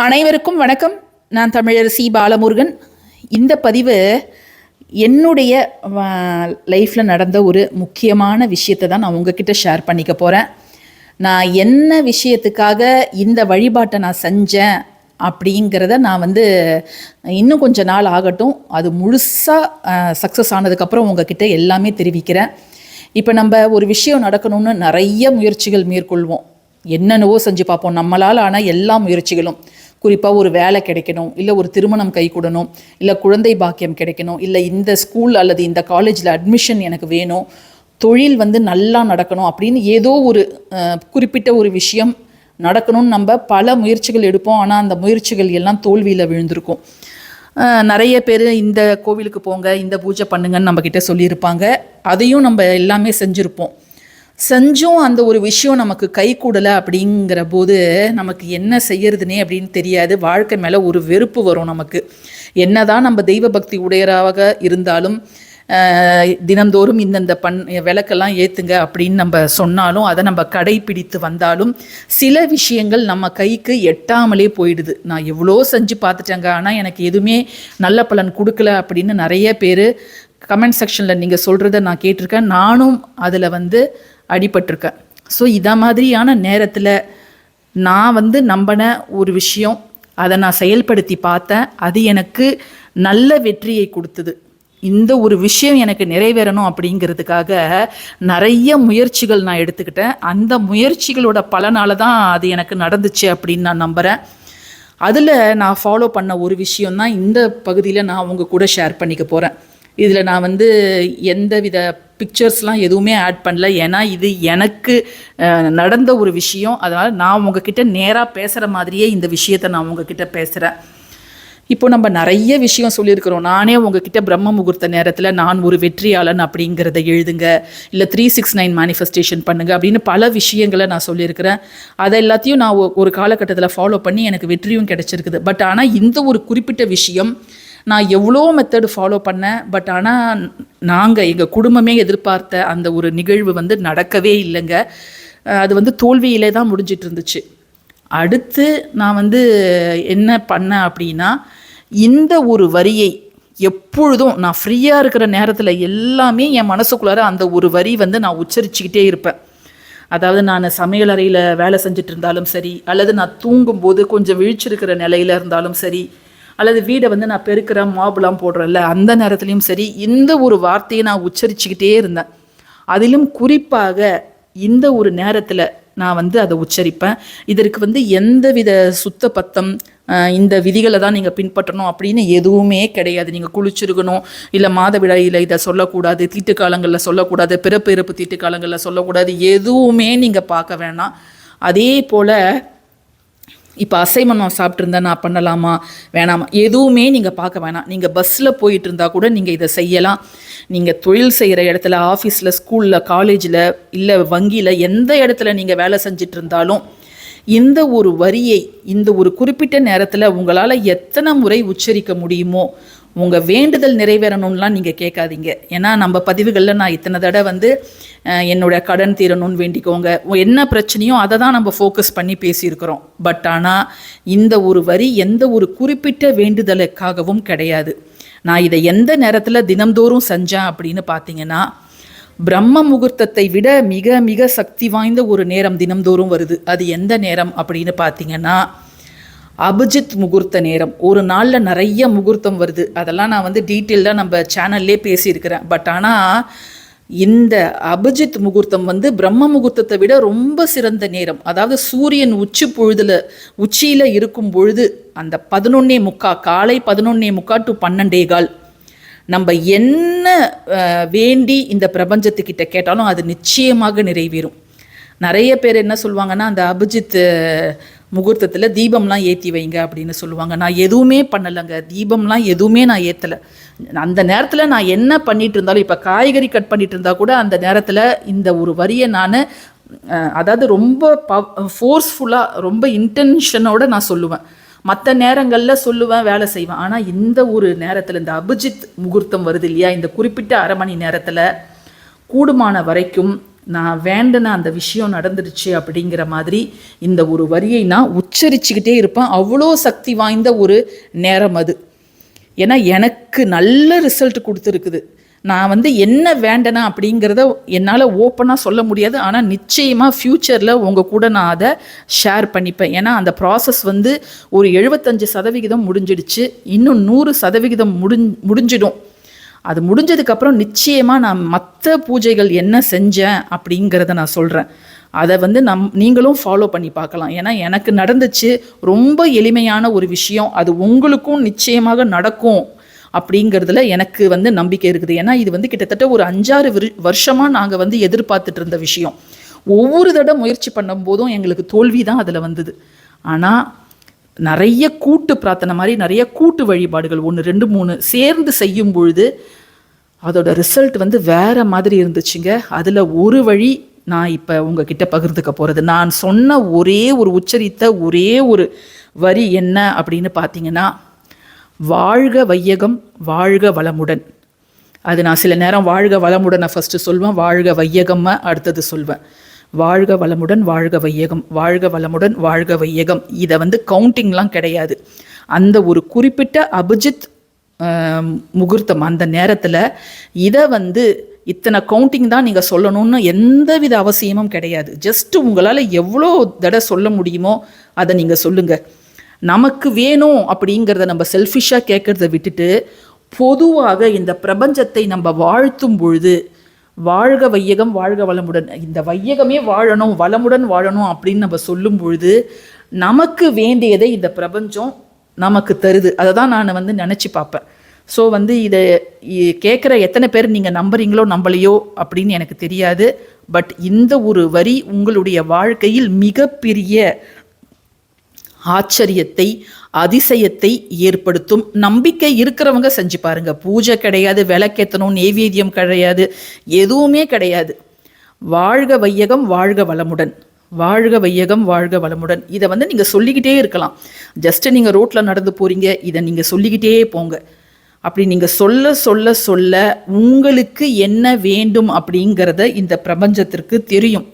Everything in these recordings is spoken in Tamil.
அனைவருக்கும் வணக்கம். நான் தமிழர் சி. பாலமுருகன். இந்த பதிவு என்னுடைய லைஃப்பில் நடந்த ஒரு முக்கியமான விஷயத்தை தான் நான் உங்ககிட்ட ஷேர் பண்ணிக்க போகிறேன் நான் என்ன விஷயத்துக்காக இந்த வழிபாட்டை நான் செஞ்சேன் அப்படிங்கிறத நான் வந்து இன்னும் கொஞ்ச நாள் ஆகட்டும். அது முழுசாக சக்ஸஸ் ஆனதுக்கப்புறம் உங்ககிட்ட எல்லாமே தெரிவிக்கிறேன். இப்போ நம்ம ஒரு விஷயம் நடக்கணும்னு நிறைய முயற்சிகள் மேற்கொள்வோம். என்னென்னவோ செஞ்சு பார்ப்போம். நம்மளால் ஆன எல்லா முயற்சிகளும். குறிப்பாக ஒரு வேலை கிடைக்கணும் இல்லை ஒரு திருமணம் கைகூடணும் இல்லை குழந்தை பாக்கியம் கிடைக்கணும் இல்லை இந்த ஸ்கூல் அல்லது இந்த காலேஜில் அட்மிஷன் எனக்கு வேணும் தொழில் வந்து நல்லா நடக்கணும் அப்படின்னு ஏதோ ஒரு குறிப்பிட்ட ஒரு விஷயம் நடக்கணும்னு நம்ம பல முயற்சிகள் எடுப்போம். ஆனால் அந்த முயற்சிகள் எல்லாம் தோல்வியில் விழுந்திருக்கும். நிறைய பேர் இந்த கோவிலுக்கு போங்க இந்த பூஜை பண்ணுங்கன்னு நம்மக்கிட்ட சொல்லியிருப்பாங்க. அதையும் நம்ம எல்லாமே செஞ்சுருப்போம். செஞ்சும் அந்த ஒரு விஷயம் நமக்கு கை கூடலை அப்படிங்கிற போது நமக்கு என்ன செய்யறதுனே அப்படின்னு தெரியாது. வாழ்க்கை மேலே ஒரு வெறுப்பு வரும் நமக்கு. என்னதான் நம்ம தெய்வ பக்தி உடையராக இருந்தாலும் தினந்தோறும் இந்தந்த பண் விளக்கெல்லாம் ஏற்றுங்க அப்படின்னு நம்ம சொன்னாலும் அதை நம்ம கடைப்பிடித்து வந்தாலும் சில விஷயங்கள் நம்ம கைக்கு எட்டாமலே போயிடுது. நான் எவ்வளோ செஞ்சு பார்த்துட்டேங்க. ஆனால் எனக்கு எதுவுமே நல்ல பலன் கொடுக்கல அப்படின்னு நிறைய பேர் கமெண்ட் செக்ஷனில் நீங்கள் சொல்கிறத நான் கேட்டிருக்கேன். நானும் அதில் வந்து அடிபட்டிருக்கேன். ஸோ இதை மாதிரியான நேரத்தில் நான் வந்து நம்பின ஒரு விஷயம் அதை நான் செயல்படுத்தி பார்த்தேன். அது எனக்கு நல்ல வெற்றியை கொடுத்தது. இந்த ஒரு விஷயம் எனக்கு நிறைவேறணும் அப்படிங்கிறதுக்காக நிறைய முயற்சிகள் நான் எடுத்துக்கிட்டேன். அந்த முயற்சிகளோட பலனால தான் அது எனக்கு நடந்துச்சு அப்படின்னு நான் நம்புகிறேன் அதில் நான் ஃபாலோ பண்ண ஒரு விஷயம் தான் இந்த பகுதியில் நான் உங்கள் கூட ஷேர் பண்ணிக்க போகிறேன் இதில் நான் வந்து எந்த வித பிக்சர்ஸ்லாம் எதுவுமே ஆட் பண்ணல. ஏன்னா இது எனக்கு நடந்த ஒரு விஷயம். அதனால் நான் உங்ககிட்ட நேராக பேசுகிற மாதிரியே இந்த விஷயத்தை நான் உங்ககிட்ட பேசுகிறேன் இப்போ நம்ம நிறைய விஷயம் சொல்லியிருக்கிறோம். நானே உங்ககிட்ட பிரம்ம முகூர்த்த நேரத்தில் நான் ஒரு வெற்றியாளன் அப்படிங்கிறத எழுதுங்க. இல்லை த்ரீ சிக்ஸ் நைன் மேனிஃபெஸ்டேஷன் பண்ணுங்க அப்படின்னு பல விஷயங்களை நான் சொல்லியிருக்கிறேன். அதை எல்லாத்தையும் நான் ஒ- ஒரு காலகட்டத்தில் ஃபாலோ பண்ணி எனக்கு வெற்றியும் கிடச்சிருக்குது. பட் ஆனால் இந்த ஒரு குறிப்பிட்ட விஷயம் நான் எவ்வளோ மெத்தடு ஃபாலோ பண்ணேன் பட் ஆனால் நாங்கள் எங்கள் குடும்பமே எதிர்பார்த்த அந்த ஒரு நிகழ்வு வந்து நடக்கவே இல்லைங்க. அது வந்து தோல்வியிலே தான் முடிஞ்சிட்டு இருந்துச்சு. அடுத்து நான் வந்து என்ன பண்ணேன் அப்படின்னா இந்த ஒரு வரியை எப்பொழுதும் நான் ஃப்ரீயாக இருக்கிற நேரத்தில் எல்லாமே என் மனசுக்குள்ளார அந்த ஒரு வரி வந்து நான் உச்சரிச்சுக்கிட்டே இருப்பேன். அதாவது நான் சமையல் அறையில் வேலை செஞ்சுட்டு இருந்தாலும் சரி அல்லது நான் தூங்கும்போது கொஞ்சம் விழிச்சிருக்கிற நிலையில இருந்தாலும் சரி அல்லது வீடை வந்து நான் பெருக்கிறேன் மாபுலாம் போடுறேன்ல அந்த நேரத்துலையும் சரி இந்த ஒரு வார்த்தையை நான் உச்சரிச்சுக்கிட்டே இருந்தேன். அதிலும் குறிப்பாக இந்த ஒரு நேரத்தில் நான் வந்து அதை உச்சரிப்பேன். இதற்கு வந்து எந்தவித சுத்த பத்தம் இந்த விதிகளை தான் நீங்கள் பின்பற்றணும் அப்படின்னு எதுவுமே கிடையாது. நீங்கள் குளிச்சிருக்கணும் இல்லை மாதவிடாயில் இதை சொல்லக்கூடாது தீட்டு காலங்களில் சொல்லக்கூடாது பிறப்பு இறப்பு தீட்டு காலங்களில் சொல்லக்கூடாது எதுவுமே நீங்கள் பார்க்க வேணாம். அதே போல் இப்போ அசைவம் நான் சாப்பிட்ருந்தா நான் பண்ணலாமா? வேணாமா? எதுவுமே நீங்கள் பார்க்க வேணாம். நீங்கள் பஸ்ஸில் போயிட்டு இருந்தால் கூட நீங்கள் இதை செய்யலாம். நீங்கள் தொழில் செய்கிற இடத்துல ஆஃபீஸில் ஸ்கூலில் காலேஜில் இல்லை வங்கியில் எந்த இடத்துல நீங்கள் வேலை செஞ்சுட்டு இருந்தாலும் இந்த ஒரு வரியை இந்த ஒரு குறிப்பிட்ட நேரத்தில் உங்களால் எத்தனை முறை உச்சரிக்க முடியுமோ உங்கள் வேண்டுதல் நிறைவேறணும்லாம் நீங்கள் கேட்காதீங்க. ஏன்னா நம்ம பதிவுகளில் நான் இத்தனை தடவை வந்து என்னோடய கடன் தீரணும்னு வேண்டிக்கோங்க. என்ன பிரச்சனையோ அதை தான் நம்ம ஃபோக்கஸ் பண்ணி பேசியிருக்கிறோம். பட் ஆனால் இந்த ஒரு வரி எந்த ஒரு குறிப்பிட்ட வேண்டுதலுக்காகவும் கிடையாது. நான் இதை எந்த நேரத்தில் தினம்தோறும் செஞ்சேன் அப்படின்னு பார்த்தீங்கன்னா பிரம்ம முகூர்த்தத்தை விட மிக மிக சக்தி வாய்ந்த ஒரு நேரம் தினம்தோறும் வருது. அது எந்த நேரம் அப்படின்னு பார்த்தீங்கன்னா அபிஜித் முகூர்த்த நேரம். ஒரு நாளில் நிறைய முகூர்த்தம் வருது. அதெல்லாம் நான் வந்து டீட்டெயிலாக நம்ம சேனல்லே பேசியிருக்கிறேன். பட் ஆனால் இந்த அபிஜித் முகூர்த்தம் வந்து பிரம்ம முகூர்த்தத்தை விட ரொம்ப சிறந்த நேரம். அதாவது சூரியன் உச்சி பொழுதுல உச்சியில் இருக்கும் பொழுது அந்த பதினொன்னே முக்கா காலை பதினொன்னே முக்கா டு பன்னெண்டே கால். நம்ம என்ன வேண்டி இந்த பிரபஞ்சத்துக்கிட்ட கேட்டாலும் அது நிச்சயமாக நிறைவேறும். நிறைய பேர் என்ன சொல்லுவாங்கன்னா அந்த அபிஜித் முகூர்த்தத்தில் தீபம்லாம் ஏற்றி வைங்க அப்படின்னு சொல்லுவாங்க. நான் எதுவுமே பண்ணலைங்க. தீபம்லாம் எதுவுமே நான் ஏற்றலை அந்த நேரத்தில் நான் என்ன பண்ணிட்டு இருந்தாலும் இப்போ காய்கறி கட் பண்ணிட்டு இருந்தால் கூட அந்த நேரத்தில் இந்த ஒரு வரியை நான் அதாவது ரொம்ப பவ் ஃபோர்ஸ்ஃபுல்லாக ரொம்ப இன்டென்ஷனோட நான் சொல்லுவேன். மற்ற நேரங்களில் சொல்லுவேன் வேலை செய்வேன். ஆனால் இந்த ஒரு நேரத்தில் இந்த அபிஜித் முகூர்த்தம் வருது இல்லையா? இந்த குறிப்பிட்ட அரை மணி நேரத்தில் கூடுமான வரைக்கும் நான் வேண்டின அந்த விஷயம் நடந்துடுச்சு அப்படிங்கிற மாதிரி இந்த ஒரு வரியை நான் உச்சரிச்சுக்கிட்டே இருப்பேன். அவ்வளோ சக்தி வாய்ந்த ஒரு நேரம் அது. ஏன்னா எனக்கு நல்ல ரிசல்ட் கொடுத்துருக்குது. நான் வந்து என்ன வேண்டனா அப்படிங்கிறத என்னால் ஓப்பனாக சொல்ல முடியாது. ஆனால் நிச்சயமாக ஃப்யூச்சரில் உங்கள் கூட நான் அதை ஷேர் பண்ணிப்பேன். ஏன்னா அந்த ப்ராசஸ் வந்து ஒரு எழுபத்தஞ்சு சதவிகிதம் முடிஞ்சிடுச்சு. இன்னும் நூறு சதவிகிதம் முடிஞ் முடிஞ்சிடும். அது முடிஞ்சதுக்கப்புறம் நிச்சயமாக நான் மற்ற பூஜைகள் என்ன செஞ்சேன் அப்படிங்கிறத நான் சொல்கிறேன் அதை வந்து நம் நீங்களும் ஃபாலோ பண்ணி பார்க்கலாம். ஏன்னா எனக்கு நடந்துச்சு ரொம்ப எளிமையான ஒரு விஷயம். அது உங்களுக்கும் நிச்சயமாக நடக்கும் அப்படிங்கிறதுல எனக்கு வந்து நம்பிக்கை இருக்குது. ஏன்னா இது வந்து கிட்டத்தட்ட ஒரு அஞ்சாறு வருஷமாக நாங்கள் வந்து எதிர்பார்த்துட்டு இருந்த விஷயம். ஒவ்வொரு தடவை முயற்சி பண்ணும்போதும் எங்களுக்கு தோல்வி தான் அதில் வந்தது. ஆனால் நிறைய கூட்டு பிரார்த்தனை மாதிரி நிறைய கூட்டு வழிபாடுகள் ஒன்று ரெண்டு மூணு சேர்ந்து செய்யும் பொழுது அதோட ரிசல்ட் வந்து வேற மாதிரி இருந்துச்சுங்க. அதில் ஒரு வழி நான் இப்போ உங்ககிட்ட பகிர்ந்துக்க போகிறது நான் சொன்ன ஒரே ஒரு உச்சரித்த ஒரே ஒரு வரி என்ன அப்படின்னு பார்த்தீங்கன்னா வாழ்க வையகம் வாழ்க வளமுடன். அது நான் சில நேரம் வாழ்க வளமுடனை ஃபஸ்ட்டு சொல்வேன் வாழ்க வையகம்மை அடுத்தது சொல்வேன். வாழ்க வளமுடன் வாழ்க வையகம் வாழ்க வளமுடன் வாழ்க வையகம். இதை வந்து கவுண்டிங்லாம் கிடையாது. அந்த ஒரு குறிப்பிட்ட அபிஜித் முகூர்த்தம் அந்த நேரத்தில் இதை வந்து இத்தனை கவுண்டிங் தான் நீங்கள் சொல்லணும்னு எந்தவித அவசியமும் கிடையாது. ஜஸ்ட் உங்களால் எவ்வளோ தடவை சொல்ல முடியுமோ அதை நீங்கள் சொல்லுங்கள் நமக்கு வேணும் அப்படிங்கிறத நம்ம செல்ஃபிஷாக கேட்குறத விட்டுட்டு பொதுவாக இந்த பிரபஞ்சத்தை நம்ம வாழ்த்தும் பொழுது வாழ்க வையகம் வாழ்க வளமுடன். இந்த வையகமே வாழணும் வளமுடன் வாழணும் அப்படின்னு நம்ம சொல்லும் பொழுது நமக்கு வேண்டியதை இந்த பிரபஞ்சம் நமக்கு தருது. அதை தான் நான் வந்து நினச்சி பார்ப்பேன். ஸோ வந்து இதை கேட்குற எத்தனை பேர் நீங்கள் நம்புறீங்களோ நம்பலையோ அப்படின்னு எனக்கு தெரியாது. பட் இந்த ஒரு வரி உங்களுடைய வாழ்க்கையில் மிகப்பெரிய ஆச்சரியத்தை அதிசயத்தை ஏற்படுத்தும் நம்பிக்கை இருக்கிறவங்க செஞ்சு பாருங்க. பூஜை கிடையாது விளக்கேற்றணும் நெய்வேத்தியம் கிடையாது எதுவுமே கிடையாது. வாழ்க வையகம் வாழ்க வளமுடன். வாழ்க வையகம் வாழ்க வளமுடன். இதை வந்து நீங்கள் சொல்லிக்கிட்டே இருக்கலாம். ஜஸ்ட்டு நீங்கள் ரோட்டில் நடந்து போகிறீங்க இதை நீங்கள் சொல்லிக்கிட்டே போங்க. அப்படி நீங்கள் சொல்ல சொல்ல சொல்ல உங்களுக்கு என்ன வேண்டும் அப்படிங்கிறத இந்த பிரபஞ்சத்திற்கு தெரியும்.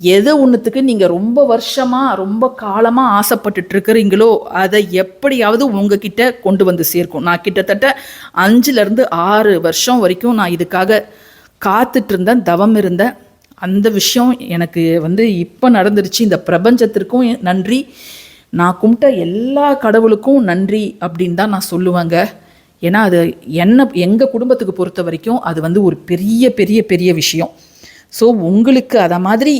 எதை ஒன்றுத்துக்கு நீங்கள் ரொம்ப வருஷமாக ரொம்ப காலமாக ஆசைப்பட்டுட்டு இருக்கிறீங்களோ அதை எப்படியாவது உங்ககிட்ட கொண்டு வந்து சேர்க்கும். நான் கிட்டத்தட்ட அஞ்சுலேருந்து ஆறு வருஷம் வரைக்கும் நான் இதுக்காக காத்துட்டு இருந்தேன் தவம் இருந்தேன். அந்த விஷயம் எனக்கு வந்து இப்போ நடந்துருச்சு. இந்த பிரபஞ்சத்திற்கும் நன்றி. நான் கும்பிட்ட எல்லா கடவுளுக்கும் நன்றி அப்படின்னு தான் நான் சொல்லுவேங்க. ஏன்னா அது என்ன எங்கள் குடும்பத்துக்கு பொறுத்த வரைக்கும் அது வந்து ஒரு பெரிய பெரிய பெரிய விஷயம். ஸோ உங்களுக்கு அதை மாதிரி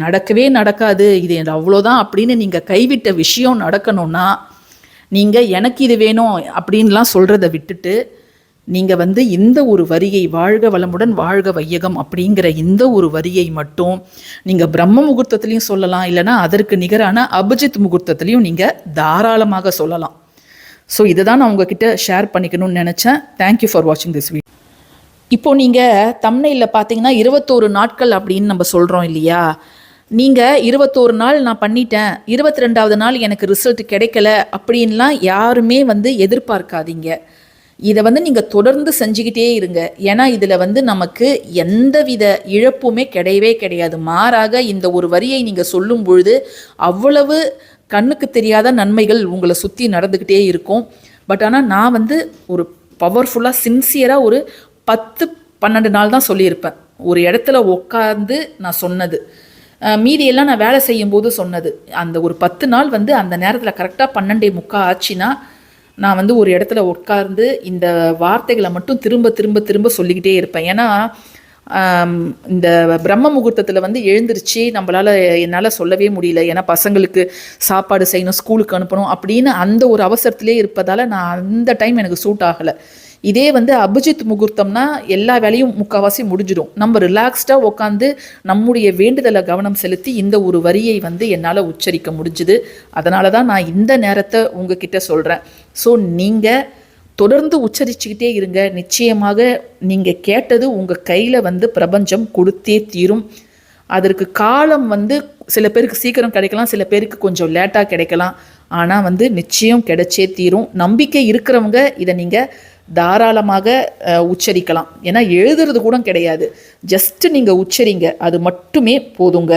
நடக்கவே நடக்காது. இது அவ்வளோதான் அப்படின்னு நீங்கள் கைவிட்ட விஷயம் நடக்கணும்னா நீங்கள் எனக்கு இது வேணும் அப்படின்லாம் சொல்கிறத விட்டுட்டு நீங்கள் வந்து இந்த ஒரு வரியை வாழ்க வளமுடன் வாழ்க வையகம் அப்படிங்கிற இந்த ஒரு வரியை மட்டும் நீங்கள் பிரம்ம முகூர்த்தத்துலேயும் சொல்லலாம். இல்லைன்னா அதற்கு நிகரான அபிஜித் முகூர்த்தத்துலேயும் நீங்கள் தாராளமாக சொல்லலாம். ஸோ இதை தான் நான் உங்ககிட்ட ஷேர் பண்ணிக்கணும்னு நினச்சேன். தேங்க்யூ ஃபார் வாட்சிங் திஸ் வீடியோ இப்போது நீங்கள் தம்னையில் பார்த்தீங்கன்னா இருபத்தோரு நாட்கள் அப்படின்னு நம்ம சொல்கிறோம் இல்லையா? நீங்கள் இருபத்தோரு நாள் நான் பண்ணிட்டேன் இருபத்தி ரெண்டாவது நாள் எனக்கு ரிசல்ட் கிடைக்கல அப்படின்லாம் யாருமே வந்து எதிர்பார்க்காதீங்க. இதை வந்து நீங்கள் தொடர்ந்து செஞ்சுக்கிட்டே இருங்க. ஏன்னா இதில் வந்து நமக்கு எந்தவித இழப்புமே கிடையவே கிடையாது. மாறாக இந்த ஒரு வரியை நீங்கள் சொல்லும் பொழுது அவ்வளவு கண்ணுக்கு தெரியாத நன்மைகள் உங்களை சுற்றி நடந்துக்கிட்டே இருக்கும். பட் ஆனால் நான் வந்து ஒரு பவர்ஃபுல்லாக சின்சியராக ஒரு பத்து பன்னெண்டு நாள் தான் சொல்லியிருப்பேன். ஒரு இடத்துல உட்காந்து நான் சொன்னது. மீதியெல்லாம் நான் வேலை செய்யும்போது சொன்னது. அந்த ஒரு பத்து நாள் வந்து அந்த நேரத்தில் கரெக்டாக பன்னெண்டே முக்கா ஆச்சுன்னா நான் வந்து ஒரு இடத்துல உட்கார்ந்து இந்த வார்த்தைகளை மட்டும் திரும்ப திரும்ப திரும்ப சொல்லிக்கிட்டே இருப்பேன். ஏன்னா இந்த பிரம்ம முகூர்த்தத்தில் வந்து எழுந்திருச்சு நம்மளால் என்னால் சொல்லவே முடியல. ஏன்னா பசங்களுக்கு சாப்பாடு செய்யணும் ஸ்கூலுக்கு அனுப்பணும் அப்படின்னு அந்த ஒரு அவசரத்திலே இருப்பதால் நான் அந்த டைம் எனக்கு சூட் ஆகலை. இதே வந்து அபிஜித் முகூர்த்தம்னா எல்லா வேலையும் முக்கால்வாசி முடிஞ்சிடும். நம்ம ரிலாக்ஸ்டாக உட்காந்து நம்முடைய வேண்டுதலை கவனம் செலுத்தி இந்த ஒரு வரியை வந்து என்னால் உச்சரிக்க முடிஞ்சுது. அதனால தான் நான் இந்த நேரத்தை உங்ககிட்ட சொல்கிறேன் ஸோ நீங்கள் தொடர்ந்து உச்சரிச்சுக்கிட்டே இருங்க. நிச்சயமாக நீங்கள் கேட்டது உங்கள் கையில் வந்து பிரபஞ்சம் கொடுத்தே தீரும். அதற்கு காலம் வந்து சில பேருக்கு சீக்கிரம் கிடைக்கலாம் சில பேருக்கு கொஞ்சம் லேட்டாக கிடைக்கலாம். ஆனால் வந்து நிச்சயம் கிடைச்சே தீரும். நம்பிக்கை இருக்கிறவங்க இதை நீங்கள் தாராளமாக உச்சரிக்கலாம். ஏன்னா எழுதுறது கூட கிடையாது. ஜஸ்ட் நீங்கள் உச்சரிங்க. அது மட்டுமே போதுங்க.